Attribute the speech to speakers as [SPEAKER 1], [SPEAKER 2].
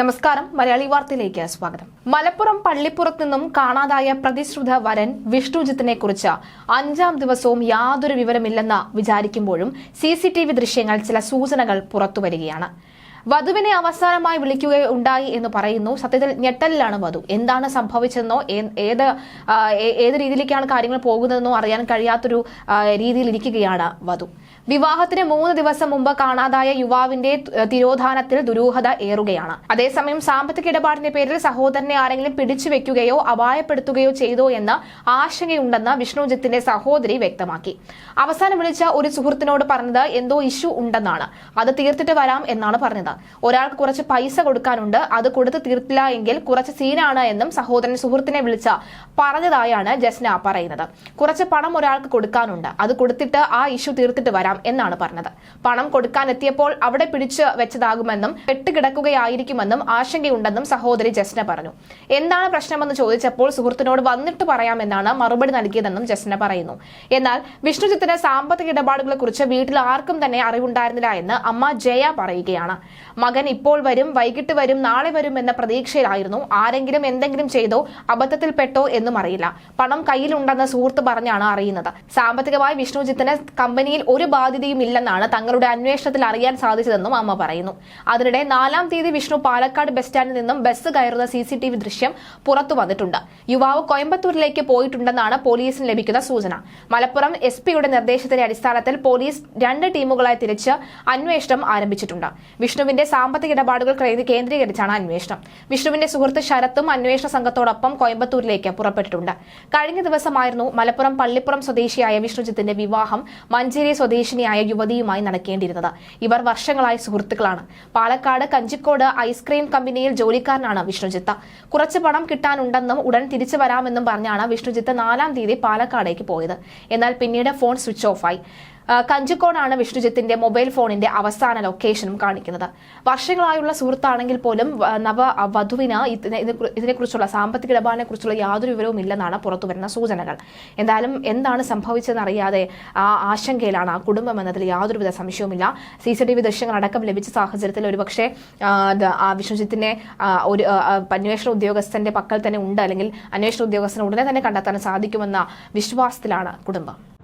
[SPEAKER 1] നമസ്കാരം. മലയാളി വാർത്തയിലേക്ക് സ്വാഗതം. മലപ്പുറം പള്ളിപ്പുറത്ത് നിന്നും കാണാതായ പ്രതിശ്രുത വരൻ വിഷ്ണുജിത്തിനെ കുറിച്ച് അഞ്ചാം ദിവസവും യാതൊരു വിവരമില്ലെന്ന് വിചാരിക്കുമ്പോഴും സി ദൃശ്യങ്ങൾ ചില സൂചനകൾ പുറത്തുവരികയാണ് വധുവിനെ അവസാനമായി വിളിക്കുകയുണ്ടായി എന്ന് പറയുന്നു. സത്യത്തിൽ ഞെട്ടലിലാണ് വധു. എന്താണ് സംഭവിച്ചതെന്നോ ഏത് ഏത് രീതിയിലേക്കാണ് കാര്യങ്ങൾ പോകുന്നതെന്നോ അറിയാൻ കഴിയാത്തൊരു രീതിയിൽ ഇരിക്കുകയാണ് വധു. വിവാഹത്തിന് മൂന്ന് ദിവസം മുമ്പ് കാണാതായ യുവാവിന്റെ തിരോധാനത്തിൽ ദുരൂഹത ഏറുകയാണ്. അതേസമയം സാമ്പത്തിക ഇടപാടിന്റെ പേരിൽ സഹോദരനെ ആരെങ്കിലും പിടിച്ചു വെക്കുകയോ അപായപ്പെടുത്തുകയോ ചെയ്തോ എന്ന് ആശങ്കയുണ്ടെന്ന് വിഷ്ണുജിത്തിന്റെ സഹോദരി വ്യക്തമാക്കി. അവസാനം വിളിച്ച ഒരു സുഹൃത്തിനോട് പറഞ്ഞത് എന്തോ ഇഷ്യൂ ഉണ്ടെന്നാണ്. അത് തീർത്തിട്ട് വരാം എന്നാണ് പറഞ്ഞത്. ഒരാൾക്ക് കുറച്ച് പൈസ കൊടുക്കാനുണ്ട് അത് കൊടുത്ത് തീർത്തില്ല എങ്കിൽ കുറച്ച് സീനാണ് എന്നും സഹോദരൻ സുഹൃത്തിനെ വിളിച്ച പറഞ്ഞതായാണ് ജസ്ന പറയുന്നത്. കുറച്ച് പണം ഒരാൾക്ക് കൊടുക്കാനുണ്ട് അത് കൊടുത്തിട്ട് ആ ഇഷ്യൂ തീർത്തിട്ട് വരാം എന്നാണ് പറഞ്ഞത്. പണം കൊടുക്കാൻ എത്തിയപ്പോൾ അവിടെ പിടിച്ചു വെച്ചതാകുമെന്നും പെട്ടുകിടക്കുകയായിരിക്കുമെന്നും ആശങ്കയുണ്ടെന്നും സഹോദരി ജസ്ന പറഞ്ഞു. എന്താണ് പ്രശ്നമെന്ന് ചോദിച്ചപ്പോൾ സുഹൃത്തിനോട് വന്നിട്ട് പറയാമെന്നാണ് മറുപടി നൽകിയതെന്നും ജസ്ന പറയുന്നു. എന്നാൽ വിഷ്ണുജിത്തിന് സാമ്പത്തിക ഇടപാടുകളെ കുറിച്ച് വീട്ടിൽ ആർക്കും തന്നെ അറിവുണ്ടായിരുന്നില്ല എന്ന് അമ്മ ജയ പറയുകയാണ്. മകൻ ഇപ്പോൾ വരും വൈകിട്ട് വരും നാളെ വരും എന്ന പ്രതീക്ഷയിലായിരുന്നു. ആരെങ്കിലും എന്തെങ്കിലും ചെയ്തോ അബദ്ധത്തിൽ പെട്ടോ എന്നും അറിയില്ല. പണം കയ്യിലുണ്ടെന്ന് സുഹൃത്ത് പറഞ്ഞാണ് അറിയുന്നത്. സാമ്പത്തികമായി വിഷ്ണുജിത്തിന് കമ്പനിയിൽ ഒരു ബാധ്യതയും ഇല്ലെന്നാണ് തങ്ങളുടെ അന്വേഷണത്തിൽ അറിയാൻ സാധിച്ചതെന്നും അമ്മ പറയുന്നു. അതിനിടെ നാലാം തീയതി വിഷ്ണു പാലക്കാട് ബസ് സ്റ്റാൻഡിൽ നിന്നും ബസ് കയറുന്ന സി ദൃശ്യം പുറത്തു വന്നിട്ടുണ്ട്. യുവാവ് കോയമ്പത്തൂരിലേക്ക് പോയിട്ടുണ്ടെന്നാണ് പോലീസിന് ലഭിക്കുന്ന സൂചന. മലപ്പുറം എസ് പിയുടെ നിർദ്ദേശത്തിന്റെ അടിസ്ഥാനത്തിൽ പോലീസ് രണ്ട് ടീമുകളായി തിരിച്ച് അന്വേഷണം ആരംഭിച്ചിട്ടുണ്ട്. വിഷ്ണുവിന്റെ സാമ്പത്തിക ഇടപാടുകൾ കേന്ദ്രീകരിച്ചാണ് അന്വേഷണം. വിഷ്ണുവിന്റെ സുഹൃത്ത് ശരത്തും അന്വേഷണ സംഘത്തോടൊപ്പം കോയമ്പത്തൂരിലേക്ക് പുറപ്പെട്ടിട്ടുണ്ട്. കഴിഞ്ഞ ദിവസമായിരുന്നു മലപ്പുറം പള്ളിപ്പുറം സ്വദേശിയായ വിഷ്ണുജിത്തിന്റെ വിവാഹം മഞ്ചേരി സ്വദേശിനിയായ യുവതിയുമായി നടക്കേണ്ടിയിരുന്നത്. ഇവർ വർഷങ്ങളായി സുഹൃത്തുക്കളാണ്. പാലക്കാട് കഞ്ചിക്കോട് ഐസ്ക്രീം കമ്പനിയിൽ ജോലിക്കാരനാണ് വിഷ്ണുജിത്ത്. കുറച്ച് പണം കിട്ടാനുണ്ടെന്നും ഉടൻ തിരിച്ചു വരാമെന്നും പറഞ്ഞാണ് വിഷ്ണുജിത്ത് നാലാം തീയതി പാലക്കാടേക്ക് പോയത്. എന്നാൽ പിന്നീട് ഫോൺ സ്വിച്ച് ഓഫായി. കഞ്ചിക്കോടാണ് വിഷ്ണുജിത്തിന്റെ മൊബൈൽ ഫോണിന്റെ അവസാന ലൊക്കേഷനും കാണിക്കുന്നത്. വർഷങ്ങളായുള്ള സുഹൃത്താണെങ്കിൽ പോലും നവ വധുവിന് ഇതിനെ- ഇതിനെ- ഇതിനെക്കുറിച്ചുള്ള സാമ്പത്തിക ഇടപാടിനെ കുറിച്ചുള്ള യാതൊരു വിവരവും ഇല്ലെന്നാണ് പുറത്തുവരുന്ന സൂചനകൾ. എന്തായാലും എന്താണ് സംഭവിച്ചതെന്ന് അറിയാതെ ആ ആശങ്കയിലാണ് ആ കുടുംബം എന്നതിൽ യാതൊരുവിധ സംശയവുമില്ല. സി സി ടി വി ദൃശ്യങ്ങൾ അടക്കം ലഭിച്ച സാഹചര്യത്തിൽ ഒരുപക്ഷെ വിഷ്ണുജിത്തിനെ ഒരു അന്വേഷണ ഉദ്യോഗസ്ഥന്റെ പക്കൽ തന്നെ ഉണ്ട് അല്ലെങ്കിൽ അന്വേഷണ ഉദ്യോഗസ്ഥന് ഉടനെ തന്നെ കണ്ടെത്താൻ സാധിക്കുമെന്ന വിശ്വാസത്തിലാണ് കുടുംബം.